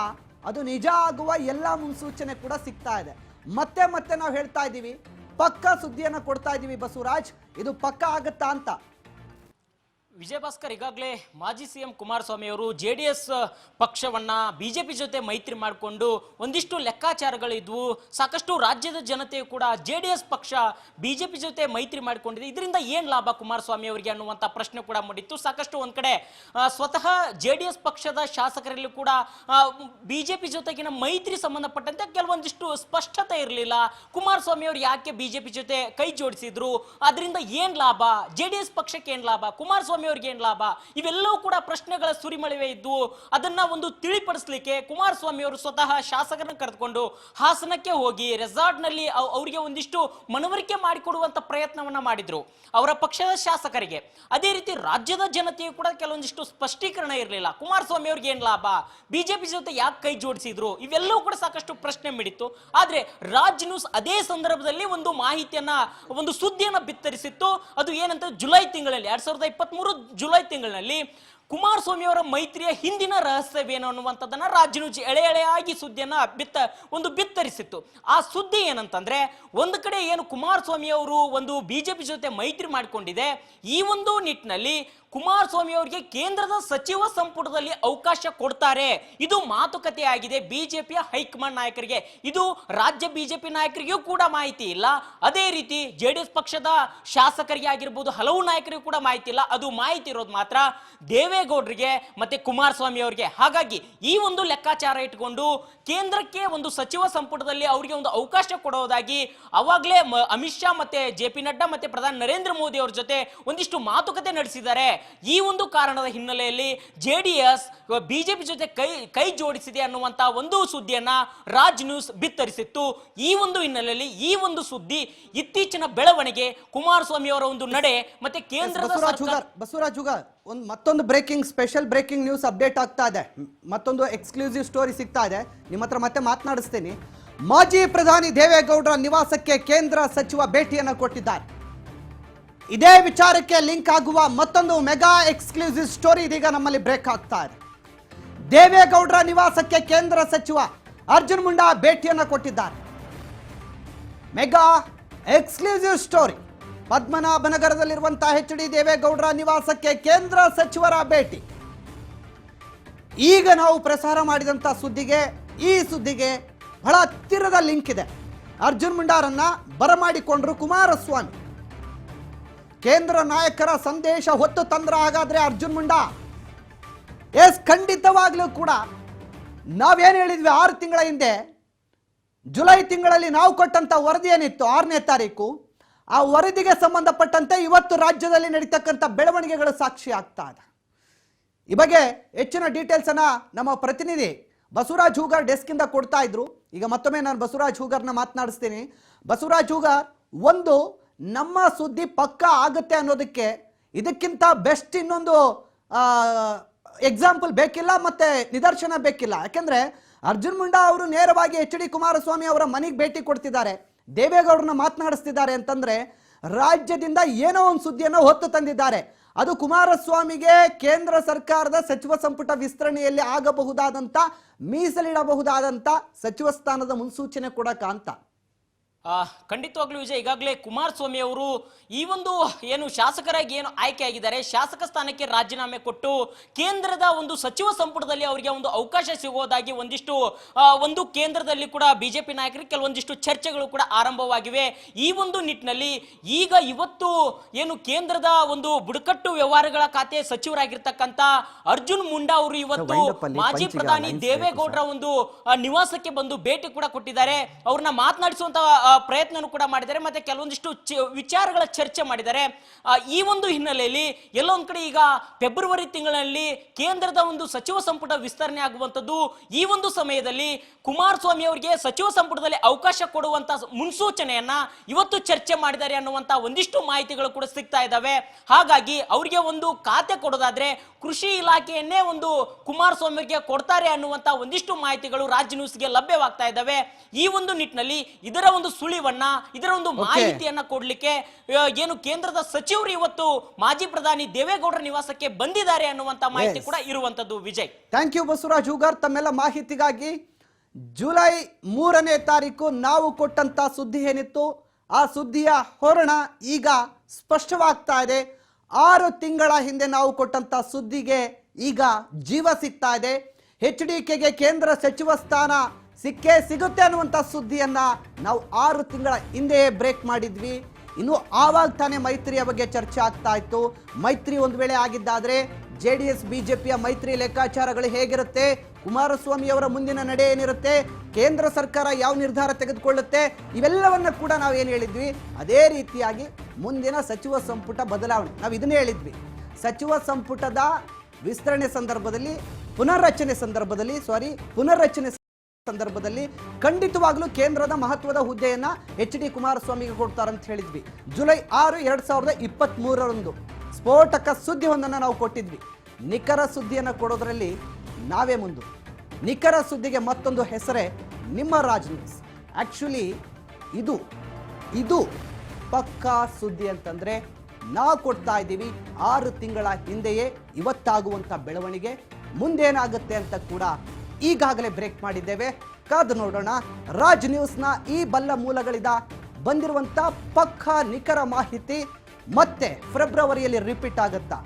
A: ಅದು ನಿಜ ಆಗುವ ಎಲ್ಲ ಮುನ್ಸೂಚನೆ ಕೂಡ ಸಿಗ್ತಾ ಇದೆ. ಮತ್ತೆ ಮತ್ತೆ ನಾವು ಹೇಳ್ತಾ ಇದ್ದೀವಿ, ಪಕ್ಕ ಸುದ್ದಿಯನ್ನು ಕೊಡ್ತಾ ಇದ್ದೀವಿ ಬಸವರಾಜ್, ಇದು ಪಕ್ಕ ಆಗುತ್ತಾ ಅಂತ.
B: ವಿಜಯ ಭಾಸ್ಕರ್ ಈಗಾಗಲೇ ಮಾಜಿ ಸಿಎಂ ಕುಮಾರಸ್ವಾಮಿ ಅವರು ಜೆ ಡಿ ಎಸ್ ಪಕ್ಷವನ್ನ ಬಿಜೆಪಿ ಜೊತೆ ಮೈತ್ರಿ ಮಾಡಿಕೊಂಡು ಒಂದಿಷ್ಟು ಲೆಕ್ಕಾಚಾರಗಳಿದ್ವು ಸಾಕಷ್ಟು ರಾಜ್ಯದ ಜನತೆ ಕೂಡ ಜೆ ಪಕ್ಷ ಬಿಜೆಪಿ ಜೊತೆ ಮೈತ್ರಿ ಮಾಡಿಕೊಂಡಿದೆ. ಇದರಿಂದ ಏನ್ ಲಾಭ ಕುಮಾರಸ್ವಾಮಿ ಅವರಿಗೆ ಅನ್ನುವಂಥ ಪ್ರಶ್ನೆ ಕೂಡ ಮೂಡಿತ್ತು. ಸಾಕಷ್ಟು ಒಂದ್ ಕಡೆ ಸ್ವತಃ ಜೆ ಪಕ್ಷದ ಶಾಸಕರಲ್ಲಿ ಕೂಡ ಬಿಜೆಪಿ ಜೊತೆಗಿನ ಮೈತ್ರಿ ಸಂಬಂಧಪಟ್ಟಂತೆ ಕೆಲವೊಂದಿಷ್ಟು ಸ್ಪಷ್ಟತೆ ಇರಲಿಲ್ಲ. ಕುಮಾರಸ್ವಾಮಿ ಅವರು ಯಾಕೆ ಬಿಜೆಪಿ ಜೊತೆ ಕೈ ಜೋಡಿಸಿದ್ರು? ಅದರಿಂದ ಏನ್ ಲಾಭ? ಜೆ ಪಕ್ಷಕ್ಕೆ ಏನ್ ಲಾಭ? ಕುಮಾರಸ್ವಾಮಿ ಏನ್ ಲಾಭ? ಇವೆಲ್ಲವೂ ಕೂಡ ಪ್ರಶ್ನೆಗಳ ಸುರಿಮಳಿವೆ ಇದ್ದು ಅದನ್ನ ಒಂದು ತಿಳಿಪಡಿಸ್ಲಿಕ್ಕೆ ಕುಮಾರಸ್ವಾಮಿ ಅವರು ಸ್ವತಃ ಶಾಸಕರನ್ನ ಕರೆದುಕೊಂಡು ಹಾಸನಕ್ಕೆ ಹೋಗಿ ರೆಸಾರ್ಟ್ನಲ್ಲಿ ಅವ್- ಅವರಿಗೆ ಒಂದಿಷ್ಟು ಮನವರಿಕೆ ಮಾಡಿಕೊಡುವಂತ ಪ್ರಯತ್ನವನ್ನ ಮಾಡಿದ್ರು ಅವರ ಪಕ್ಷದ ಶಾಸಕರಿಗೆ. ಅದೇ ರೀತಿ ರಾಜ್ಯದ ಜನತೆಯು ಕೂಡ ಕೆಲವೊಂದಿಷ್ಟು ಸ್ಪಷ್ಟೀಕರಣ ಇರಲಿಲ್ಲ. ಕುಮಾರಸ್ವಾಮಿ ಅವ್ರಿಗೆ ಏನ್ ಲಾಭ? ಬಿಜೆಪಿ ಜೊತೆ ಯಾಕೆ ಕೈ ಜೋಡಿಸಿದ್ರು? ಇವೆಲ್ಲವೂ ಕೂಡ ಸಾಕಷ್ಟು ಪ್ರಶ್ನೆ ಮಿಡಿತು ಆದ್ರೆ ರಾಜ್ ನ್ಯೂಸ್ ಅದೇ ಸಂದರ್ಭದಲ್ಲಿ ಒಂದು ಮಾಹಿತಿಯನ್ನ, ಒಂದು ಸುದ್ದಿಯನ್ನ ಬಿತ್ತರಿಸಿತ್ತು. ಅದು ಏನಂತ ಜುಲೈ ತಿಂಗಳಲ್ಲಿ, ಎರಡ್ ಸಾವಿರದ ಇಪ್ಪತ್ತ್ ಜುಲೈ ತಿಂಗಳಿನಲ್ಲಿ ಕುಮಾರಸ್ವಾಮಿ ಅವರ ಮೈತ್ರಿಯ ಹಿಂದಿನ ರಹಸ್ಯವೇನು ಅನ್ನುವಂಥದ್ದನ್ನ ರಾಜ್ಯ ನ್ಯೂಸ್ ಎಳೆ ಎಳೆಯಾಗಿ ಸುದ್ದಿಯನ್ನ ಬಿತ್ತ, ಒಂದು ಬಿತ್ತರಿಸಿತ್ತು. ಆ ಸುದ್ದಿ ಏನಂತಂದ್ರೆ, ಒಂದು ಕಡೆ ಏನು ಕುಮಾರಸ್ವಾಮಿ ಅವರು ಒಂದು ಬಿಜೆಪಿ ಜೊತೆ ಮೈತ್ರಿ ಮಾಡಿಕೊಂಡಿದೆ, ಈ ಒಂದು ನಿಟ್ಟಿನಲ್ಲಿ ಕುಮಾರಸ್ವಾಮಿ ಅವರಿಗೆ ಕೇಂದ್ರದ ಸಚಿವ ಸಂಪುಟದಲ್ಲಿ ಅವಕಾಶ ಕೊಡ್ತಾರೆ. ಇದು ಮಾತುಕತೆ ಆಗಿದೆ ಬಿಜೆಪಿಯ ಹೈಕಮಾಂಡ್ ನಾಯಕರಿಗೆ. ಇದು ರಾಜ್ಯ ಬಿಜೆಪಿ ನಾಯಕರಿಗೂ ಕೂಡ ಮಾಹಿತಿ ಇಲ್ಲ. ಅದೇ ರೀತಿ ಜೆ ಡಿ ಎಸ್ ಪಕ್ಷದ ಶಾಸಕರಿಗೆ ಆಗಿರ್ಬೋದು, ಹಲವು ನಾಯಕರಿಗೂ ಕೂಡ ಮಾಹಿತಿ ಇಲ್ಲ. ಅದು ಮಾಹಿತಿ ಇರೋದು ಮಾತ್ರ ದೇವೇಗೌಡರಿಗೆ ಮತ್ತೆ ಕುಮಾರಸ್ವಾಮಿ ಅವರಿಗೆ ಹಾಗಾಗಿ ಈ ಒಂದು ಲೆಕ್ಕಾಚಾರ ಇಟ್ಕೊಂಡು ಕೇಂದ್ರಕ್ಕೆ ಒಂದು ಸಚಿವ ಸಂಪುಟದಲ್ಲಿ ಅವರಿಗೆ ಒಂದು ಅವಕಾಶ ಕೊಡೋದಾಗಿ ಅವಾಗಲೇ ಅಮಿತ್ ಶಾ ಮತ್ತೆ ಜೆ ಪಿ ನಡ್ಡಾ ಮತ್ತೆ ಪ್ರಧಾನಿ ನರೇಂದ್ರ ಮೋದಿ ಅವರ ಜೊತೆ ಒಂದಿಷ್ಟು ಮಾತುಕತೆ ನಡೆಸಿದ್ದಾರೆ. ಈ ಒಂದು ಕಾರಣದ ಹಿನ್ನೆಲೆಯಲ್ಲಿ ಜೆ ಡಿ ಎಸ್ ಬಿಜೆಪಿ ಜೊತೆ ಕೈ ಕೈ ಜೋಡಿಸಿದೆ ಅನ್ನುವಂತಹ ಒಂದು ಸುದ್ದಿಯನ್ನ ರಾಜ್ ನ್ಯೂಸ್ ಬಿತ್ತರಿಸಿತ್ತು. ಈ ಒಂದು ಹಿನ್ನೆಲೆಯಲ್ಲಿ ಈ ಒಂದು ಸುದ್ದಿ ಇತ್ತೀಚಿನ ಬೆಳವಣಿಗೆ ಕುಮಾರಸ್ವಾಮಿ ಅವರ ಒಂದು ನಡೆ ಮತ್ತೆ ಕೇಂದ್ರ
A: ಬಸವರಾಜ್ ಒಂದು ಮತ್ತೊಂದು breaking special breaking news update ಆಗ್ತಾ ಇದೆ. ಮತ್ತೊಂದು ಎಕ್ಸ್ಕ್ಲೂಸಿವ್ ಸ್ಟೋರಿ ಸಿಗ್ತಾ ಇದೆ. ನಿಮ್ಮ ಹತ್ರ ಮತ್ತೆ ಮಾತನಾಡಿಸ್ತೀನಿ. ಮಾಜಿ ಪ್ರಧಾನಿ ದೇವೇಗೌಡರ ನಿವಾಸಕ್ಕೆ ಕೇಂದ್ರ ಸಚಿವ ಭೇಟಿಯನ್ನು ಕೊಟ್ಟಿದ್ದಾರೆ. ಇದೇ ವಿಚಾರಕ್ಕೆ ಲಿಂಕ್ ಆಗುವ ಮತ್ತೊಂದು ಮೆಗಾ ಎಕ್ಸ್ಕ್ಲೂಸಿವ್ ಸ್ಟೋರಿ ಇದೀಗ ನಮ್ಮಲ್ಲಿ ಬ್ರೇಕ್ ಆಗ್ತಾ ಇದೆ. ದೇವೇಗೌಡರ ನಿವಾಸಕ್ಕೆ ಕೇಂದ್ರ ಸಚಿವ ಅರ್ಜುನ್ ಮುಂಡಾ ಭೇಟಿಯನ್ನು ಕೊಟ್ಟಿದ್ದಾರೆ. Mega exclusive story. ಪದ್ಮನಾಭನಗರದಲ್ಲಿರುವಂತಹ H D ದೇವೇಗೌಡರ ನಿವಾಸಕ್ಕೆ ಕೇಂದ್ರ ಸಚಿವರ ಭೇಟಿ. ಈಗ ನಾವು ಪ್ರಸಾರ ಮಾಡಿದಂಥ ಸುದ್ದಿಗೆ ಈ ಸುದ್ದಿಗೆ ಬಹಳ ಹತ್ತಿರದ ಲಿಂಕ್ ಇದೆ. ಅರ್ಜುನ್ ಮುಂಡಾರನ್ನ ಬರಮಾಡಿಕೊಂಡ್ರು ಕುಮಾರಸ್ವಾಮಿ. ಕೇಂದ್ರ ನಾಯಕರ ಸಂದೇಶ ಹೊತ್ತು ತಂದ್ರ ಹಾಗಾದ್ರೆ ಅರ್ಜುನ್ ಮುಂಡಾ. ಎಸ್, ಖಂಡಿತವಾಗ್ಲೂ ಕೂಡ ನಾವೇನು ಹೇಳಿದ್ವಿ ಆರು ತಿಂಗಳ ಹಿಂದೆ, ಜುಲೈ ತಿಂಗಳಲ್ಲಿ ನಾವು ಕೊಟ್ಟಂತ ವರದಿ ಏನಿತ್ತು ಆರನೇ ತಾರೀಕು, ಆ ವರದಿಗೆ ಸಂಬಂಧಪಟ್ಟಂತೆ ಇವತ್ತು ರಾಜ್ಯದಲ್ಲಿ ನಡೀತಕ್ಕಂಥ ಬೆಳವಣಿಗೆಗಳು ಸಾಕ್ಷಿ ಆಗ್ತಾ ಇದೆ. ಈ ಬಗ್ಗೆ ಹೆಚ್ಚಿನ ಡೀಟೇಲ್ಸ್ ಅನ್ನ ನಮ್ಮ ಪ್ರತಿನಿಧಿ ಬಸವರಾಜ್ ಹೂಗಾರ್ ಡೆಸ್ಕ್ ಇಂದ ಕೊಡ್ತಾ ಇದ್ರು. ಈಗ ಮತ್ತೊಮ್ಮೆ ನಾನು ಬಸವರಾಜ್ ಹೂಗಾರ್ನ ಮಾತನಾಡಿಸ್ತೀನಿ. ಬಸವರಾಜ್ ಹೂಗಾರ್, ಒಂದು ನಮ್ಮ ಸುದ್ದಿ ಪಕ್ಕ ಆಗುತ್ತೆ ಅನ್ನೋದಕ್ಕೆ ಇದಕ್ಕಿಂತ ಬೆಸ್ಟ್ ಇನ್ನೊಂದು ಎಕ್ಸಾಂಪಲ್ ಬೇಕಿಲ್ಲ ಮತ್ತೆ ನಿದರ್ಶನ ಬೇಕಿಲ್ಲ. ಯಾಕೆಂದರೆ ಅರ್ಜುನ್ ಮುಂಡಾ ಅವರು ನೇರವಾಗಿ ಎಚ್ ಡಿ ಕುಮಾರಸ್ವಾಮಿ ಅವರ ಮನೆಗೆ ಭೇಟಿ ಕೊಡ್ತಿದ್ದಾರೆ. ದೇವೇಗೌಡರನ್ನ ಮಾತನಾಡಿಸ್ತಿದ್ದಾರೆ ಅಂತಂದ್ರೆ ರಾಜ್ಯದಿಂದ ಏನೋ ಒಂದು ಸುದ್ದಿಯನ್ನು ಹೊತ್ತು ತಂದಿದ್ದಾರೆ. ಅದು ಕುಮಾರಸ್ವಾಮಿಗೆ ಕೇಂದ್ರ ಸರ್ಕಾರದ ಸಚಿವ ಸಂಪುಟ ವಿಸ್ತರಣೆಯಲ್ಲಿ ಆಗಬಹುದಾದಂತ ಮೀಸಲಿಡಬಹುದಾದಂತ ಸಚಿವ ಸ್ಥಾನದ ಮುನ್ಸೂಚನೆ ಕೂಡ
B: ಆ, ಖಂಡಿತವಾಗ್ಲೂ ವಿಜಯ್ ಈಗಾಗಲೇ ಕುಮಾರಸ್ವಾಮಿ ಅವರು ಈ ಒಂದು ಏನು ಶಾಸಕರಾಗಿ ಏನು ಆಯ್ಕೆ ಆಗಿದ್ದಾರೆ ಶಾಸಕ ಸ್ಥಾನಕ್ಕೆ ರಾಜೀನಾಮೆ ಕೊಟ್ಟು ಕೇಂದ್ರದ ಒಂದು ಸಚಿವ ಸಂಪುಟದಲ್ಲಿ ಅವರಿಗೆ ಒಂದು ಅವಕಾಶ ಸಿಗೋದಾಗಿ ಒಂದಿಷ್ಟು ಒಂದು ಕೇಂದ್ರದಲ್ಲಿ ಕೂಡ ಬಿಜೆಪಿ ನಾಯಕರು ಕೆಲವೊಂದಿಷ್ಟು ಚರ್ಚೆಗಳು ಕೂಡ ಆರಂಭವಾಗಿವೆ. ಈ ಒಂದು ನಿಟ್ಟಿನಲ್ಲಿ ಈಗ ಇವತ್ತು ಏನು ಕೇಂದ್ರದ ಒಂದು ಬುಡಕಟ್ಟು ವ್ಯವಹಾರಗಳ ಖಾತೆ ಸಚಿವರಾಗಿರ್ತಕ್ಕಂಥ ಅರ್ಜುನ್ ಮುಂಡಾ ಅವರು ಇವತ್ತು ಮಾಜಿ ಪ್ರಧಾನಿ ದೇವೇಗೌಡರ ಒಂದು ನಿವಾಸಕ್ಕೆ ಬಂದು ಭೇಟಿ ಕೂಡ ಕೊಟ್ಟಿದ್ದಾರೆ. ಅವ್ರನ್ನ ಮಾತನಾಡಿಸುವಂತ ಪ್ರಯತ್ನನೂ ಕೂಡ ಮಾಡಿದ್ದಾರೆ ಮತ್ತೆ ಕೆಲವೊಂದಿಷ್ಟು ವಿಚಾರಗಳ ಚರ್ಚೆ ಮಾಡಿದ್ದಾರೆ. ಈ ಒಂದು ಹಿನ್ನೆಲೆಯಲ್ಲಿ ಎಲ್ಲೊಂದು ಕಡೆ ಈಗ ಫೆಬ್ರವರಿ ತಿಂಗಳಲ್ಲಿ ಕೇಂದ್ರದ ಒಂದು ಸಚಿವ ಸಂಪುಟ ವಿಸ್ತರಣೆ ಆಗುವಂತದ್ದು ಈ ಒಂದು ಸಮಯದಲ್ಲಿ ಕುಮಾರಸ್ವಾಮಿ ಅವರಿಗೆ ಸಚಿವ ಸಂಪುಟದಲ್ಲಿ ಅವಕಾಶ ಕೊಡುವಂತ ಮುನ್ಸೂಚನೆಯನ್ನ ಇವತ್ತು ಚರ್ಚೆ ಮಾಡಿದ್ದಾರೆ ಅನ್ನುವಂತ ಒಂದಿಷ್ಟು ಮಾಹಿತಿಗಳು ಕೂಡ ಸಿಗ್ತಾ ಇದ್ದಾವೆ. ಹಾಗಾಗಿ ಅವರಿಗೆ ಒಂದು ಖಾತೆ ಕೊಡೋದಾದ್ರೆ ಕೃಷಿ ಇಲಾಖೆಯನ್ನೇ ಒಂದು ಕುಮಾರಸ್ವಾಮಿ ಅವರಿಗೆ ಕೊಡ್ತಾರೆ ಅನ್ನುವಂತ ಒಂದಿಷ್ಟು ಮಾಹಿತಿಗಳು ರಾಜ್ಯ ನ್ಯೂಸ್ಗೆ ಲಭ್ಯವಾಗ್ತಾ ಇದ್ದಾವೆ. ಈ ಒಂದು ನಿಟ್ಟಿನಲ್ಲಿ ಇದರ ಒಂದು ಸುಳಿವನ್ನ ಇದರ ಒಂದು ಮಾಹಿತಿಯನ್ನ ಕೊಡ್ಲಿಕ್ಕೆ ಏನು ಕೇಂದ್ರದ ಸಚಿವರು ಇವತ್ತು ಮಾಜಿ ಪ್ರಧಾನಿ ದೇವೇಗೌಡರ ನಿವಾಸಕ್ಕೆ ಬಂದಿದ್ದಾರೆ ಅನ್ನುವಂತ ಮಾಹಿತಿ ಕೂಡ ಇರುವಂತದ್ದು Vijay.
A: Thank you Basavaraj Hoogar. ತಮ್ಮೆಲ್ಲ ಮಾಹಿತಿಗಾಗಿ ಜುಲೈ ಮೂರನೇ ತಾರೀಕು ನಾವು ಕೊಟ್ಟಂತ ಸುದ್ದಿ ಏನಿತ್ತು? ಆ ಸುದ್ದಿಯ ಹೊರಣ ಈಗ ಸ್ಪಷ್ಟವಾಗ್ತಾ ಇದೆ. ಆರು ತಿಂಗಳ ಹಿಂದೆ ನಾವು ಕೊಟ್ಟಂತ ಸುದ್ದಿಗೆ ಈಗ ಜೀವ ಸಿಗ್ತಾ ಇದೆ. ಎಚ್ ಡಿ ಕೆಗೆ ಕೇಂದ್ರ ಸಚಿವ ಸ್ಥಾನ ಸಿಕ್ಕೇ ಸಿಗುತ್ತೆ ಅನ್ನುವಂಥ ಸುದ್ದಿಯನ್ನು ನಾವು ಆರು ತಿಂಗಳ ಹಿಂದೆಯೇ ಬ್ರೇಕ್ ಮಾಡಿದ್ವಿ. ಇನ್ನು ಆವಾಗ ತಾನೇ ಮೈತ್ರಿಯ ಬಗ್ಗೆ ಚರ್ಚೆ ಆಗ್ತಾ ಇತ್ತು. ಮೈತ್ರಿ ಒಂದು ವೇಳೆ ಆಗಿದ್ದಾದರೆ ಜೆ ಡಿ ಎಸ್ ಬಿಜೆಪಿಯ ಮೈತ್ರಿ ಲೆಕ್ಕಾಚಾರಗಳು ಹೇಗಿರುತ್ತೆ? ಕುಮಾರಸ್ವಾಮಿ ಅವರ ಮುಂದಿನ ನಡೆ ಏನಿರುತ್ತೆ? ಕೇಂದ್ರ ಸರ್ಕಾರ ಯಾವ ನಿರ್ಧಾರ ತೆಗೆದುಕೊಳ್ಳುತ್ತೆ? ಇವೆಲ್ಲವನ್ನ ಕೂಡ ನಾವು ಏನು ಹೇಳಿದ್ವಿ? ಅದೇ ರೀತಿಯಾಗಿ ಮುಂದಿನ ಸಚಿವ ಸಂಪುಟ ಬದಲಾವಣೆ. ನಾವು ಇದನ್ನೇ ಹೇಳಿದ್ವಿ. ಸಚಿವ ಸಂಪುಟದ ವಿಸ್ತರಣೆ ಸಂದರ್ಭದಲ್ಲಿ, ಪುನರ್ರಚನೆ ಸಂದರ್ಭದಲ್ಲಿ ಸಾರಿ ಪುನರ್ರಚನೆ ಸಂದರ್ಭದಲ್ಲಿ ಖಂಡಿತವಾಗ್ಲೂ ಕೇಂದ್ರದ ಮಹತ್ವದ ಹುದ್ದೆಯನ್ನ ಎಚ್ ಡಿ ಕುಮಾರಸ್ವಾಮಿಗೆ ಕೊಡ್ತಾರಂತ ಹೇಳಿದ್ವಿ. ಜುಲೈ ಆರು ಎರಡ್ ಸಾವಿರದ ಇಪ್ಪತ್ತ್ ಮೂರರಂದು ಸ್ಫೋಟಕ ಸುದ್ದಿಯೊಂದನ್ನು ನಾವು ಕೊಟ್ಟಿದ್ವಿ. ನಿಖರ ಸುದ್ದಿಯನ್ನು ಕೊಡೋದ್ರಲ್ಲಿ ನಾವೇ ಮುಂದು. ನಿಖರ ಸುದ್ದಿಗೆ ಮತ್ತೊಂದು ಹೆಸರೇ ನಿಮ್ಮ ರಾಜ್ ನ್ಯೂಸ್. ಆ್ಯಕ್ಚುಲಿ ಇದು ಇದು ಪಕ್ಕಾ ಸುದ್ದಿ ಅಂತಂದ್ರೆ ನಾವು ಕೊಡ್ತಾ ಇದ್ದೀವಿ ಆರು ತಿಂಗಳ ಹಿಂದೆಯೇ ಇವತ್ತಾಗುವಂಥ ಬೆಳವಣಿಗೆ ಮುಂದೇನಾಗುತ್ತೆ ಅಂತ ಕೂಡ ಈಗಾಗಲೇ ಬ್ರೇಕ್ ಮಾಡಿದ್ದೇವೆ. ಕಾದು ನೋಡೋಣ. ರಾಜ್ ನ್ಯೂಸ್ನ ಈ ಬಲ್ಲ ಮೂಲಗಳಿಂದ ಬಂದಿರುವಂಥ ಪಕ್ಕಾ ನಿಖರ ಮಾಹಿತಿ ಮತ್ತೆ ಫೆಬ್ರವರಿಯಲ್ಲಿ ರಿಪೀಟ್ ಆಗುತ್ತಾ?